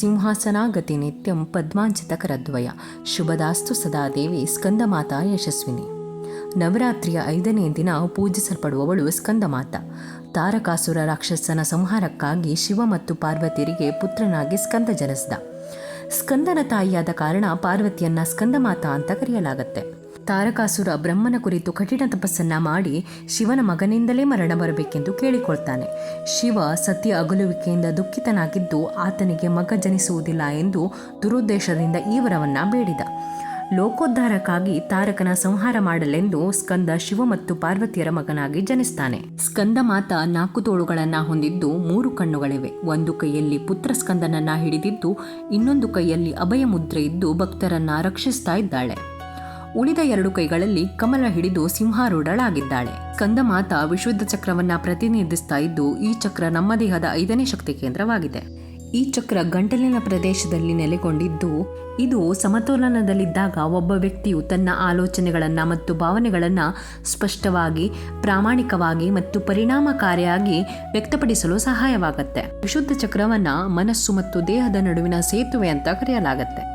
ಸಿಂಹಾಸನಾಗತಿ ನಿತ್ಯಂ ಪದ್ಮಾಂಚಿತಕರದ್ವಯ. ಶುಭದಾಸ್ತು ಸದಾ ದೇವಿ ಸ್ಕಂದಮಾತಾ ಯಶಸ್ವಿನಿ. ನವರಾತ್ರಿಯ ಐದನೇ ದಿನ ಪೂಜಿಸಲ್ಪಡುವವಳು ಸ್ಕಂದಮಾತ. ತಾರಕಾಸುರ ರಾಕ್ಷಸನ ಸಂಹಾರಕ್ಕಾಗಿ ಶಿವ ಮತ್ತು ಪಾರ್ವತಿಯರಿಗೆ ಪುತ್ರನಾಗಿ ಸ್ಕಂದ ಜನಿಸಿದ. ಸ್ಕಂದನ ತಾಯಿಯಾದ ಕಾರಣ ಪಾರ್ವತಿಯನ್ನ ಸ್ಕಂದಮಾತ ಅಂತ ಕರೆಯಲಾಗತ್ತೆ. ತಾರಕಾಸುರ ಬ್ರಹ್ಮನ ಕುರಿತು ಕಠಿಣ ತಪಸ್ಸನ್ನ ಮಾಡಿ ಶಿವನ ಮಗನಿಂದಲೇ ಮರಣ ಬರಬೇಕೆಂದು ಕೇಳಿಕೊಳ್ತಾನೆ. ಶಿವ ಸತ್ಯ ಅಗಲುವಿಕೆಯಿಂದ ದುಃಖಿತನಾಗಿದ್ದು ಆತನಿಗೆ ಮಗ ಜನಿಸುವುದಿಲ್ಲ ಎಂದು ದುರುದ್ದೇಶದಿಂದ ಈ ವರವನ್ನ ಬೇಡಿದ. ಲೋಕೋದ್ಧಾರಕ್ಕಾಗಿ ತಾರಕನ ಸಂಹಾರ ಮಾಡಲೆಂದು ಸ್ಕಂದ ಶಿವ ಮತ್ತು ಪಾರ್ವತಿಯರ ಮಗನಾಗಿ ಜನಿಸ್ತಾನೆ. ಸ್ಕಂದ ಮಾತ ನಾಲ್ಕು ತೋಳುಗಳನ್ನು ಹೊಂದಿದ್ದು ಮೂರು ಕಣ್ಣುಗಳಿವೆ. ಒಂದು ಕೈಯಲ್ಲಿ ಪುತ್ರ ಸ್ಕಂದನನ್ನ ಹಿಡಿದಿದ್ದು ಇನ್ನೊಂದು ಕೈಯಲ್ಲಿ ಅಭಯ ಮುದ್ರೆ ಇದ್ದು ಭಕ್ತರನ್ನ ರಕ್ಷಿಸ್ತಾ ಇದ್ದಾಳೆ. ಉಳಿದ ಎರಡು ಕೈಗಳಲ್ಲಿ ಕಮಲ ಹಿಡಿದು ಸಿಂಹಾರೂಢಳಾಗಿದ್ದಾಳೆ. ಕಂದಮಾತ ಮಾತ ವಿಶುದ್ಧ ಚಕ್ರವನ್ನ ಪ್ರತಿನಿಧಿಸ್ತಾ ಇದ್ದು, ಈ ಚಕ್ರ ನಮ್ಮ ದೇಹದ ಐದನೇ ಶಕ್ತಿ ಕೇಂದ್ರವಾಗಿದೆ. ಈ ಚಕ್ರ ಗಂಟಲಿನ ಪ್ರದೇಶದಲ್ಲಿ ನೆಲೆಗೊಂಡಿದ್ದು, ಇದು ಸಮತೋಲನದಲ್ಲಿದ್ದಾಗ ಒಬ್ಬ ವ್ಯಕ್ತಿಯು ತನ್ನ ಆಲೋಚನೆಗಳನ್ನು ಮತ್ತು ಭಾವನೆಗಳನ್ನು ಸ್ಪಷ್ಟವಾಗಿ, ಪ್ರಾಮಾಣಿಕವಾಗಿ ಮತ್ತು ಪರಿಣಾಮಕಾರಿಯಾಗಿ ವ್ಯಕ್ತಪಡಿಸಲು ಸಹಾಯವಾಗುತ್ತೆ. ವಿಶುದ್ಧ ಚಕ್ರವನ್ನ ಮನಸ್ಸು ಮತ್ತು ದೇಹದ ನಡುವಿನ ಸೇತುವೆ ಅಂತ ಕರೆಯಲಾಗುತ್ತೆ.